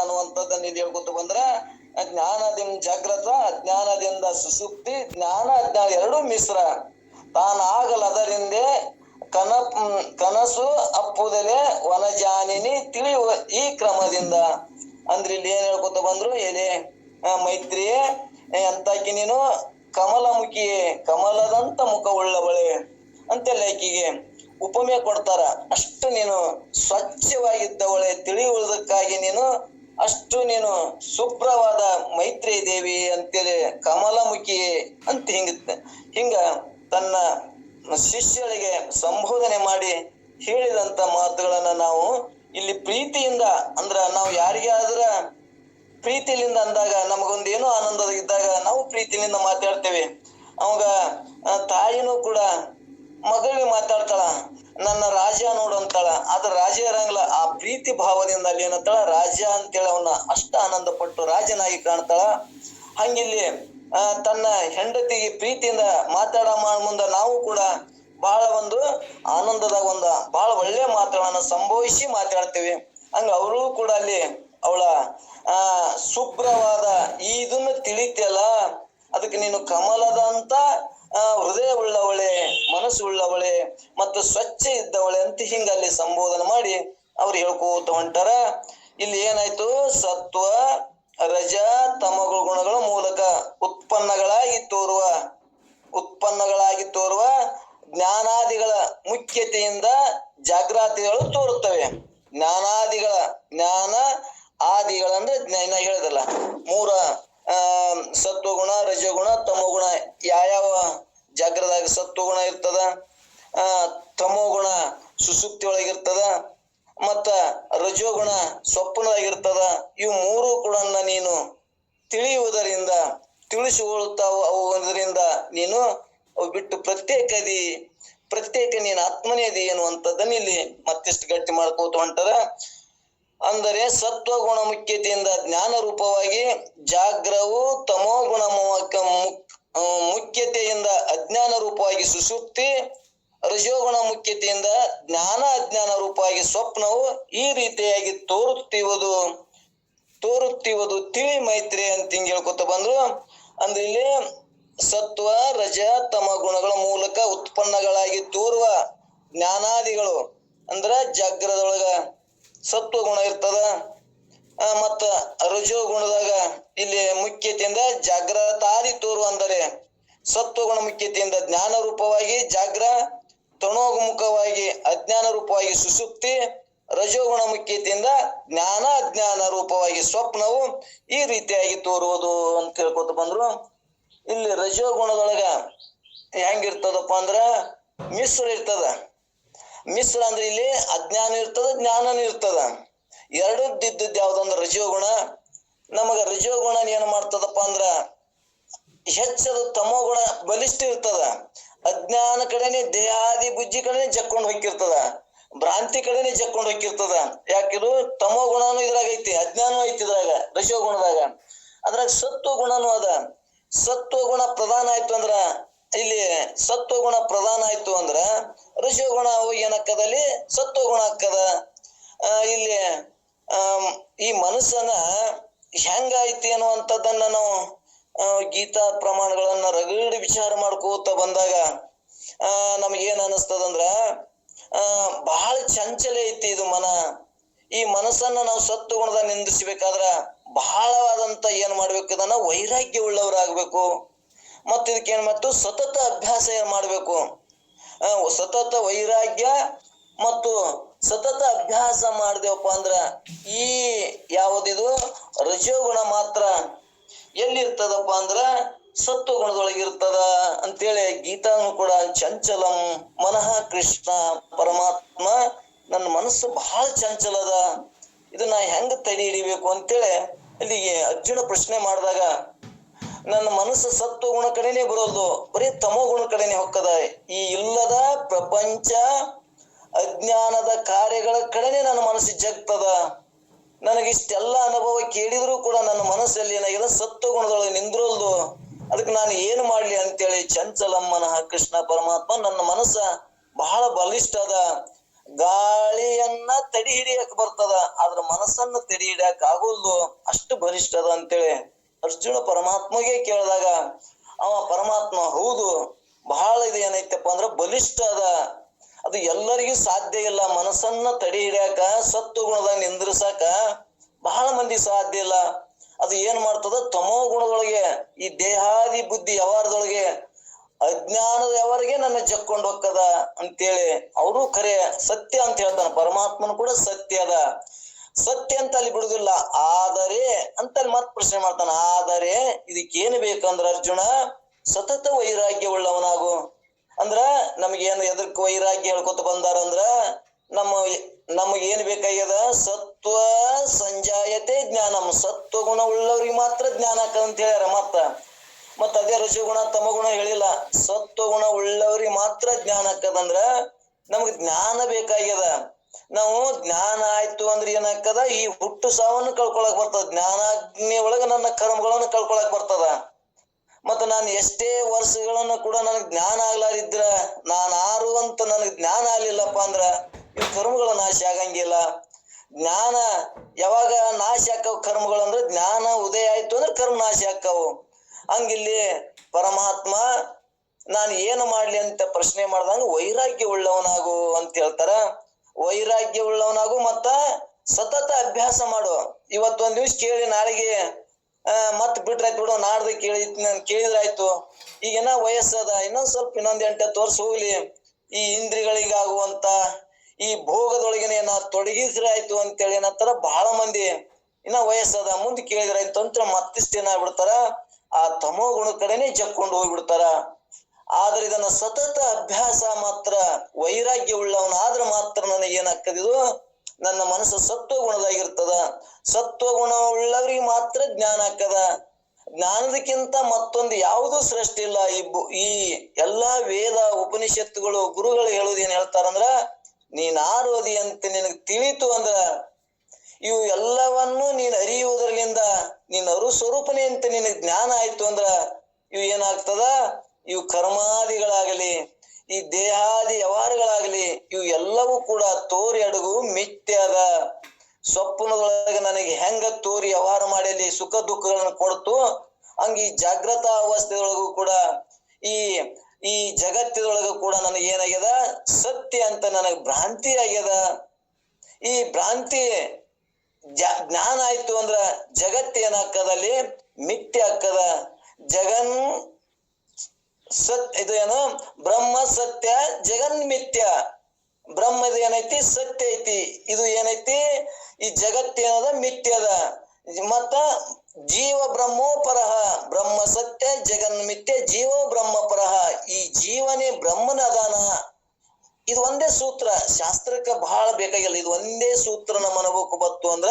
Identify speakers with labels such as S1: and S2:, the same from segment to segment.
S1: ಅನ್ನುವಂಥದ್ದನ್ನ ಇದು ಹೇಳ್ಕೊತ ಬಂದ್ರ, ಜ್ಞಾನದಿಂದ ಜಾಗ್ರತ ಅಜ್ಞಾನದಿಂದ ಸುಸುಪ್ತಿ ಜ್ಞಾನ ಅಜ್ಞಾನ ಎರಡೂ ಮಿಶ್ರ. ತಾನಾಗಲದರಿಂದ ಕನ ಕನಸು ಅಪ್ಪುದಲೆ ವನಜಾನಿನಿ ತಿಳಿಯುವ ಈ ಕ್ರಮದಿಂದ. ಅಂದ್ರೆ ಇಲ್ಲಿ ಏನ್ ಹೇಳ್ಕೊತ ಬಂದ್ರು, ಎಲೆ ಮೈತ್ರಿ ಮೈತ್ರಿಯೇ ನೀನು ಕಮಲಮುಖಿಯೇ, ಕಮಲದಂತ ಮುಖವುಳ್ಳವಳೆ ಅಂತೆಲ್ಲ ಆಕಿಗೆ ಉಪಮೆ ಕೊಡ್ತಾರ. ಅಷ್ಟು ನೀನು ಸ್ವಚ್ಛವಾಗಿದ್ದವಳೆ ತಿಳಿಯುವುದಕ್ಕಾಗಿ ನೀನು ಅಷ್ಟು ನೀನು ಶುಭ್ರವಾದ ಮೈತ್ರಿ ದೇವಿ ಅಂತೇಳಿ ಕಮಲಮುಖಿ ಅಂತ ಹಿಂಗ ಹಿಂಗ ತನ್ನ ಶಿಷ್ಯಳಿಗೆ ಸಂಬೋಧನೆ ಮಾಡಿ ಹೇಳಿದಂತ ಮಾತುಗಳನ್ನ ನಾವು ಇಲ್ಲಿ ಪ್ರೀತಿಯಿಂದ, ಅಂದ್ರ ನಾವು ಯಾರಿಗೆ ಆದ್ರ ಪ್ರೀತಿಲಿಂದ ಅಂದಾಗ ನಮಗೊಂದು ಏನೋ ಆನಂದ ಇದ್ದಾಗ ನಾವು ಪ್ರೀತಿಲಿಂದ ಮಾತಾಡ್ತೇವೆ. ಅವಾಗ ತಾಯಿನೂ ಕೂಡ ಮಗಳಿಗೆ ಮಾತಾಡ್ತಾಳ, ನನ್ನ ರಾಜ ನೋಡು ಅಂತಾಳ. ಆದ್ರ ರಾಜ ಇರಂಗಿಲ್ಲ, ಆ ಪ್ರೀತಿ ಭಾವದಿಂದ ಅಲ್ಲಿ ಏನಂತಾಳ, ರಾಜ ಅಂತೇಳಿ ಅವನ ಅಷ್ಟ ಆನಂದ ಪಟ್ಟು ರಾಜನಾಗಿ ಕಾಣ್ತಾಳ. ಹಂಗಿಲ್ಲಿ ತನ್ನ ಹೆಂಡತಿಗೆ ಪ್ರೀತಿಯಿಂದ ಮಾತಾಡ ಮುಂದ ನಾವು ಕೂಡ ಬಹಳ ಒಂದು ಆನಂದದಾಗ ಒಂದು ಬಹಳ ಒಳ್ಳೆ ಮಾತುಗಳನ್ನ ಸಂಭವಿಸಿ ಮಾತಾಡ್ತೇವೆ. ಹಂಗ ಅವರು ಕೂಡ ಅಲ್ಲಿ ಅವಳ, ಆ ಶುಭ್ರವಾದ ಇದನ್ನ ತಿಳಿತಿಯಲ್ಲ, ಅದಕ್ಕೆ ನೀನು ಕಮಲದಂತ ಹೃದಯ ಉಳ್ಳವಳೆ ಮನಸ್ಸು ಉಳ್ಳವಳೆ ಮತ್ತು ಸ್ವಚ್ಛ ಇದ್ದವಳೆ ಅಂತ ಹಿಂಗ ಅಲ್ಲಿ ಸಂಬೋಧನೆ ಮಾಡಿ ಅವ್ರು ಹೇಳ್ಕೋತ ಹೊಂಟಾರ. ಇಲ್ಲಿ ಏನಾಯ್ತು? ಸತ್ವ, ರಜ ತಮಗಳ ಗುಣಗಳ ಮೂಲಕ ಉತ್ಪನ್ನಗಳಾಗಿ ತೋರುವ ಉತ್ಪನ್ನಗಳಾಗಿ ತೋರುವ ಜ್ಞಾನಾದಿಗಳ ಮುಖ್ಯತೆಯಿಂದ ಜಾಗ್ರತೆಗಳು ತೋರುತ್ತವೆ. ಜ್ಞಾನಾದಿಗಳ ಜ್ಞಾನ ಆದಿಗಳಂದ್ರೆ ಜ್ಞಾನ ಹೇಳದಲ್ಲ. ಮೂರ, ಆ, ಸತ್ವಗುಣ, ರಜಗುಣ, ತಮಗುಣ, ಯಾವ್ಯಾವ? ಜಾಗ್ರದಾಗ ಸತ್ವಗುಣ ಇರ್ತದ, ಆ ತಮೋಗುಣ ಸುಸುಪ್ತಿ ಒಳಗಿರ್ತದ ಮತ್ತ ರಜೋಗುಣ ಸ್ವಪ್ನದಾಗಿರ್ತದ, ಇವು ಮೂರು ಕೂಡ ನೀನು ತಿಳಿಯುವುದರಿಂದ ತಿಳಿಸಿಕೊಳ್ಳುತ್ತಾವು ಅವು ಅದರಿಂದ ನೀನು ಬಿಟ್ಟು ಪ್ರತ್ಯೇಕ ದಿ ಪ್ರತ್ಯೇಕ ನೀನು ಆತ್ಮನೇ ಏನು ಅನ್ನುವಂಥದ್ದನ್ನ ಇಲ್ಲಿ ಮತ್ತಿಷ್ಟು ಗಟ್ಟಿ ಮಾಡ್ಕೋತ ಹೊಂಟದ. ಅಂದರೆ ಸತ್ವಗುಣ ಮುಖ್ಯತೆಯಿಂದ ಜ್ಞಾನ ರೂಪವಾಗಿ ಜಾಗ್ರವು ತಮೋಗುಣ ಮುಖ್ಯ ಮುಖ್ಯತೆಯಿಂದ ಅಜ್ಞಾನ ರೂಪವಾಗಿ ಸುಸುಪ್ತಿ ರಜೋಗುಣ ಮುಖ್ಯತೆಯಿಂದ ಜ್ಞಾನ, ಅಜ್ಞಾನ ರೂಪವಾಗಿ ಸ್ವಪ್ನವು ಈ ರೀತಿಯಾಗಿ ತೋರುತ್ತಿರುವುದು ತೋರುತ್ತಿರುವುದು ತಿಳಿ ಮೈತ್ರಿ ಅಂತ ಹಿಂಗ್ ಹೇಳ್ಕೊತ ಬಂದ್ರು. ಅಂದ್ರೆ ಇಲ್ಲಿ ಸತ್ವ, ರಜ, ತಮ ಗುಣಗಳ ಮೂಲಕ ಉತ್ಪನ್ನಗಳಾಗಿ ತೋರುವ ಜ್ಞಾನಾದಿಗಳು. ಅಂದ್ರ ಜಾಗ್ರದೊಳಗ ಸತ್ವ ಗುಣ ಇರ್ತದ. ಮತ್ತ ರಜೋ ಗುಣದಾಗ ಇಲ್ಲಿ ಮುಖ್ಯತೆಯಿಂದ ಜಾಗ್ರತಾದಿ ತೋರು ಅಂದರೆ ಸತ್ವಗುಣ ಮುಖ್ಯತೆಯಿಂದ ಜ್ಞಾನ ರೂಪವಾಗಿ, ಜಾಗ್ರ ತಣೋಗುಮುಖವಾಗಿ, ಅಜ್ಞಾನ ರೂಪವಾಗಿ ಸುಸುಪ್ತಿ ರಜೋಗುಣ ಮುಖ್ಯತೆಯಿಂದ ಜ್ಞಾನ, ಅಜ್ಞಾನ ರೂಪವಾಗಿ ಸ್ವಪ್ನವು ಈ ರೀತಿಯಾಗಿ ತೋರುವುದು ಅಂತ ಹೇಳ್ಕೊತ ಬಂದ್ರು. ಇಲ್ಲಿ ರಜೋಗುಣದೊಳಗ ಹೆಂಗಿರ್ತದಪ್ಪ ಅಂದ್ರ ಮಿಶ್ರ ಇರ್ತದ. ಮಿಶ್ರ ಅಂದ್ರೆ ಇಲ್ಲಿ ಅಜ್ಞಾನ ಇರ್ತದ, ಜ್ಞಾನನೂ ಇರ್ತದ. ಎರಡದ್ದಿದ್ದದ್ದು ಯಾವ್ದಂದ್ರ ರಜೋಗುಣ. ನಮಗ ರಜೋಗುಣ ಏನ್ ಮಾಡ್ತದಪ್ಪ ಅಂದ್ರ ಹೆಚ್ಚದು ತಮೋಗುಣ ಬಲಿಷ್ಠ ಇರ್ತದ. ಅಜ್ಞಾನ ಕಡೆನೆ, ದೇಹಾದಿ ಬುಜ್ಜಿ ಕಡೆನೆ ಜಕ್ಕೊಂಡು ಹೋಗಿರ್ತದ ಭ್ರಾಂತಿ ಕಡೆನೆ ಜಕ್ಕೊಂಡು ಹೋಗಿರ್ತದ ಯಾಕಿದು ತಮೋ ಗುಣನು ಇದ್ರಾಗ ಐತಿ, ಅಜ್ಞಾನೂ ಐತಿ ಇದ್ರಾಗ, ರಜೋಗುಣದಾಗ. ಅದ್ರಾಗ ಸತ್ವ ಗುಣನು ಅದ. ಸತ್ವ ಗುಣ ಪ್ರಧಾನ ಆಯ್ತು ಅಂದ್ರ ಇಲ್ಲಿ ಸತ್ವ ಗುಣ ಪ್ರಧಾನ ಆಯ್ತು ಅಂದ್ರ ರಜೋಗುಣ ಹೋಗಿ ಏನಕ್ಕದಲ್ಲಿ ಸತ್ವ ಗುಣ ಅಕ್ಕದ. ಇಲ್ಲಿ ಈ ಮನಸ್ಸನ್ನ ಹೆಂಗಾಯ್ತಿ ಅನ್ನುವಂಥದ್ದನ್ನ ನಾವು ಗೀತಾ ಪ್ರಮಾಣಗಳನ್ನ ರಗಡಿ ವಿಚಾರ ಮಾಡ್ಕೋತ ಬಂದಾಗ, ಆ, ನಮ್ಗೇನ್ ಅನಸ್ತದಂದ್ರ ಆ ಬಹಳ ಚಂಚಲ ಐತಿ ಇದು ಮನ. ಈ ಮನಸ್ಸನ್ನ ನಾವು ಸತ್ತು ಗುಣದ ನಿಂದಿಸ್ಬೇಕಾದ್ರ ಬಹಳವಾದಂತ ಏನ್ ಮಾಡ್ಬೇಕು? ಇದನ್ನ ವೈರಾಗ್ಯ ಉಳ್ಳವರಾಗ್ಬೇಕು ಮತ್ತ ಇದಕ್ಕೆ ಏನ್ ಮತ್ತು ಸತತ ಅಭ್ಯಾಸ ಏನ್ ಮಾಡ್ಬೇಕು? ಸತತ ವೈರಾಗ್ಯ ಮತ್ತು ಸತತ ಅಭ್ಯಾಸ ಮಾಡಿದೆವಪ್ಪ ಅಂದ್ರ ಈ ಯಾವುದಿದು ರಜೋಗುಣ ಮಾತ್ರ ಎಲ್ಲಿರ್ತದಪ್ಪ ಅಂದ್ರ ಸತ್ವ ಗುಣದೊಳಗಿರ್ತದ ಅಂತೇಳಿ ಗೀತಾನು ಕೂಡ ಚಂಚಲಂ ಮನಃ ಕೃಷ್ಣ ಪರಮಾತ್ಮ ನನ್ನ ಮನಸ್ಸು ಬಹಳ ಚಂಚಲದ. ಇದನ್ನ ಹೆಂಗ ತಡೆ ಹಿಡಿಬೇಕು ಅಂತೇಳಿ ಅಲ್ಲಿಗೆ ಅರ್ಜುನ ಪ್ರಶ್ನೆ ಮಾಡಿದಾಗ, ನನ್ನ ಮನಸ್ಸು ಸತ್ವ ಗುಣ ಕಡೆನೆ ಬರೋದು, ಬರೀ ತಮೋ ಗುಣ ಕಡೆನೆ ಹೊಕ್ಕದ. ಈ ಇಲ್ಲದ ಪ್ರಪಂಚ ಅಜ್ಞಾನದ ಕಾರ್ಯಗಳ ಕಡೆನೆ ನನ್ನ ಮನಸ್ಸು ಜಗ್ತದ. ನನಗಿಷ್ಟೆಲ್ಲ ಅನುಭವ ಕೇಳಿದ್ರು ಕೂಡ ನನ್ನ ಮನಸ್ಸಲ್ಲಿ ಏನಾಗಿದೆ? ಸತ್ತು ಗುಣದೊಳಗೆ ನಿಂದ್ರಲ್ದು. ಅದಕ್ಕೆ ನಾನು ಏನು ಮಾಡ್ಲಿ ಅಂತೇಳಿ ಚಂಚಲಮ್ಮನ, ಕೃಷ್ಣ ಪರಮಾತ್ಮ ನನ್ನ ಮನಸ್ಸ ಬಹಳ ಬಲಿಷ್ಠ ಅದ. ಗಾಳಿಯನ್ನ ತಡಿ ಹಿಡಿಯಕ್ ಬರ್ತದ. ಆದ್ರ ಮನಸ್ಸನ್ನ ತಡಿ ಹಿಡಿಯಕ್ ಆಗೋಲ್ದು. ಅಷ್ಟು ಬಲಿಷ್ಠ ಅದ ಅಂತೇಳಿ ಅರ್ಜುನ ಪರಮಾತ್ಮಗೆ ಕೇಳಿದಾಗ, ಅವ ಪರಮಾತ್ಮ ಹೌದು, ಬಹಳ ಇದು ಏನೈತಪ್ಪ ಅಂದ್ರ ಬಲಿಷ್ಠ ಅದ. ಅದು ಎಲ್ಲರಿಗೂ ಸಾಧ್ಯ ಇಲ್ಲ. ಮನಸ್ಸನ್ನ ತಡೆ ಹಿಡಿಯಾಕ ಸತ್ತು ಗುಣದಾಗ ನಿಂದ್ರಿಸಾಕ ಬಹಳ ಮಂದಿ ಸಾಧ್ಯ ಇಲ್ಲ. ಅದು ಏನ್ ಮಾಡ್ತದ? ತಮೋ ಗುಣದೊಳಗೆ, ಈ ದೇಹಾದಿ ಬುದ್ಧಿ ವ್ಯವಹಾರದೊಳಗೆ ಅಜ್ಞಾನದ ಯಾವರಿಗೆ ನನ್ನ ಜಕ್ಕೊಂಡು ಹೋಗ್ತದ ಅಂತೇಳಿ ಅವರು ಖರೆ ಸತ್ಯ ಅಂತ ಹೇಳ್ತಾನೆ. ಪರಮಾತ್ಮನು ಕೂಡ ಸತ್ಯ ಅದ. ಸತ್ಯ ಅಂತ ಅಲ್ಲಿ ಬಿಡುದಿಲ್ಲ. ಆದರೆ, ಅಂತ ಅಲ್ಲಿ ಮತ್ ಪ್ರಶ್ನೆ ಮಾಡ್ತಾನ. ಆದರೆ, ಇದಕ್ಕೇನು ಬೇಕಂದ್ರ ಅರ್ಜುನ, ಸತತ ವೈರಾಗ್ಯ ಉಳ್ಳವನಾಗು ಅಂದ್ರ ನಮಗೇನು ಎದಕ್ ವೈರಾಗ್ಯ ಹೇಳ್ಕೊತ ಬಂದಾರ ಅಂದ್ರ ನಮ್ಮ ನಮಗ್ ಏನ್ ಬೇಕಾಗ್ಯದ? ಸತ್ವ ಸಂಜಾಯತೆ ಜ್ಞಾನಂ. ಸತ್ವ ಗುಣ ಉಳ್ಳವ್ರಿಗೆ ಮಾತ್ರ ಜ್ಞಾನ ಅಂತ ಹೇಳ್ಯಾರ ಮತ್ತ. ಮತ್ತ ಅದೇ ರಜಗುಣ ತಮಗುಣ ಹೇಳಿಲ್ಲ. ಸತ್ವ ಗುಣ ಉಳ್ಳವ್ರಿಗೆ ಮಾತ್ರ ಜ್ಞಾನ ಆಕದಂದ್ರ ನಮಗ್ ಜ್ಞಾನ ಬೇಕಾಗ್ಯದ. ನಾವು ಜ್ಞಾನ ಆಯ್ತು ಅಂದ್ರೆ ಏನಾಗ್ತದ ಈ ಹುಟ್ಟು ಸಾವನ್ನು ಕಳ್ಕೊಳಕ್ ಬರ್ತದ. ಜ್ಞಾನಾಗ್ನಿ ಒಳಗ ನನ್ನ ಕರ್ಮಗಳನ್ನು ಕಳ್ಕೊಳಕ್ ಬರ್ತದ. ಮತ್ತ ನಾನು ಎಷ್ಟೇ ವರ್ಷಗಳನ್ನ ಕೂಡ ನನಗ್ ಜ್ಞಾನ ಆಗ್ಲಾರಿದ್ರ ನಾನು ಆರು ಅಂತ ನನಗ್ ಜ್ಞಾನ ಆಗ್ಲಿಲ್ಲಪ್ಪ ಅಂದ್ರ ಈ ಕರ್ಮಗಳು ನಾಶ ಆಗಂಗಿಲ್ಲ. ಜ್ಞಾನ, ಯಾವಾಗ ನಾಶ ಆಕ್ಕವು ಕರ್ಮಗಳು ಅಂದ್ರೆ ಜ್ಞಾನ ಉದಯ ಆಯ್ತು ಅಂದ್ರೆ ಕರ್ಮ ನಾಶ ಆಕ್ಕವು. ಹಂಗಿಲ್ಲಿ ಪರಮಾತ್ಮ ನಾನು ಏನು ಮಾಡ್ಲಿ ಅಂತ ಪ್ರಶ್ನೆ ಮಾಡ್ದಂಗ ವೈರಾಗ್ಯ ಉಳ್ಳವನಾಗು ಅಂತ ಹೇಳ್ತಾರ. ವೈರಾಗ್ಯ ಉಳ್ಳವನಾಗು ಮತ್ತ ಸತತ ಅಭ್ಯಾಸ ಮಾಡು. ಇವತ್ತೊಂದ್ ದಿವ್ಸ ಕೇಳಿ ನಾಳೆಗೆ ಮತ್ ಬಿಟ್ರಾಯ್ತು ಬಿಡು, ನಾಡ್ದು ಕೇಳಿ ಕೇಳಿದ್ರಾಯ್ತು. ಈಗೇನ ವಯಸ್ಸದ, ಇನ್ನೊಂದ್ ಸ್ವಲ್ಪ ಇನ್ನೊಂದ್ ಎಂಟತ್ತು ವರ್ಷ ಹೋಗ್ಲಿ. ಈ ಇಂದ್ರಿಗಳಿಗಾಗುವಂತ, ಈ ಭೋಗದೊಳಗಿನ ಏನ ತೊಡಗಿಸ್ರೆ ಆಯ್ತು ಅಂತೇಳಿ ಏನಂತಾರ ಬಹಳ ಮಂದಿ ಇನ್ನ ವಯಸ್ಸದ ಮುಂದೆ ಕೇಳಿದ್ರಾಯ್ತು ಅಂತ ಮತ್ತಿಷ್ಟ ಏನಾಗ್ಬಿಡ್ತಾರ ಆ ತಮೋ ಗುಣ ಕಡೆನೆ ಜಕ್ಕೊಂಡು ಹೋಗ್ಬಿಡ್ತಾರ. ಆದ್ರೆ ಇದನ್ನ ಸತತ ಅಭ್ಯಾಸ ಮಾತ್ರ, ವೈರಾಗ್ಯ ಉಳ್ಳವನಾದ್ರೆ ಮಾತ್ರ ನನಗೆ ಏನಾಗ್ತದಿದು ನನ್ನ ಮನಸ್ಸು ಸತ್ವ ಗುಣದಾಗಿರ್ತದ ಸತ್ವ ಗುಣವುಳ್ಳವರಿಗೆ ಮಾತ್ರ ಜ್ಞಾನ ಹಾಕದ ಜ್ಞಾನದಕ್ಕಿಂತ ಮತ್ತೊಂದು ಯಾವುದೂ ಸೃಷ್ಟಿ ಇಲ್ಲ. ಈ ಎಲ್ಲಾ ವೇದ ಉಪನಿಷತ್ತುಗಳು, ಗುರುಗಳು ಹೇಳುದು ಏನ್ ಹೇಳ್ತಾರಂದ್ರ ನೀನ್ ಆರೋದಿ ಅಂತ ನಿನಗ್ ತಿಳಿತು ಅಂದ್ರ, ಇವು ಎಲ್ಲವನ್ನು ನೀನ್ ಅರಿಯುವುದರಿಂದ ನಿನ್ನ ಅರು ಸ್ವರೂಪನೇ ಅಂತ ನಿನಗ್ ಜ್ಞಾನ ಆಯ್ತು ಅಂದ್ರ, ಇವು ಏನಾಗ್ತದ? ಇವು ಕರ್ಮಾದಿಗಳಾಗಲಿ ಈ ದೇಹಾದಿ ವ್ಯವಹಾರಗಳಾಗಲಿ ಇವು ಎಲ್ಲವೂ ಕೂಡ ತೋರಿ ಅಡುಗು ಮಿಥ್ಯದ ಸ್ವಪ್ನದೊಳಗೆ ನನಗೆ ಹೆಂಗ ತೋರಿ ವ್ಯವಹಾರ ಮಾಡಲಿ ಸುಖ ದುಃಖಗಳನ್ನು ಕೊಡ್ತು, ಹಂಗ ಈ ಜಾಗೃತ ಅವಸ್ಥೆಯೊಳಗೂ ಕೂಡ, ಈ ಈ ಜಗತ್ತಿನೊಳಗೂ ಕೂಡ ನನಗೆ ಏನಾಗ್ಯದ? ಸತ್ಯ ಅಂತ ನನಗೆ ಭ್ರಾಂತಿ ಆಗ್ಯದ. ಈ ಭ್ರಾಂತಿ ಜ್ಞಾನ ಆಯ್ತು ಅಂದ್ರ ಜಗತ್ ಏನಾಕ್ಕದಲ್ಲಿ ಮಿಥ್ಯ ಆಕ್ಕದ ಜಗನ್ ಸತ್ ಇದು ಏನು? ಬ್ರಹ್ಮ, ಸತ್ಯ, ಜಗನ್ ಬ್ರಹ್ಮ ಬ್ರಹ್ಮದ ಏನೈತಿ? ಸತ್ಯ ಐತಿ. ಇದು ಏನೈತಿ? ಈ ಜಗತ್ತೇನದ ಏನದ? ಮಿಥ್ಯ ಅದ ಮತ್ತ ಜೀವ ಬ್ರಹ್ಮೋಪರಹ. ಬ್ರಹ್ಮ, ಸತ್ಯ, ಜಗನ್ ಮಿಥ್ಯ, ಜೀವ ಬ್ರಹ್ಮ ಪರಹ ಈ ಜೀವನೇ ಬ್ರಹ್ಮನ ಅದಾನ. ಇದು ಒಂದೇ ಸೂತ್ರ. ಶಾಸ್ತ್ರಕ್ಕೆ ಬಹಳ ಬೇಕಾಗಿಲ್ಲ. ಇದು ಒಂದೇ ಸೂತ್ರ ನಮ್ಮ ಅನುಭವಕ್ಕೆ ಬತ್ತು ಅಂದ್ರ,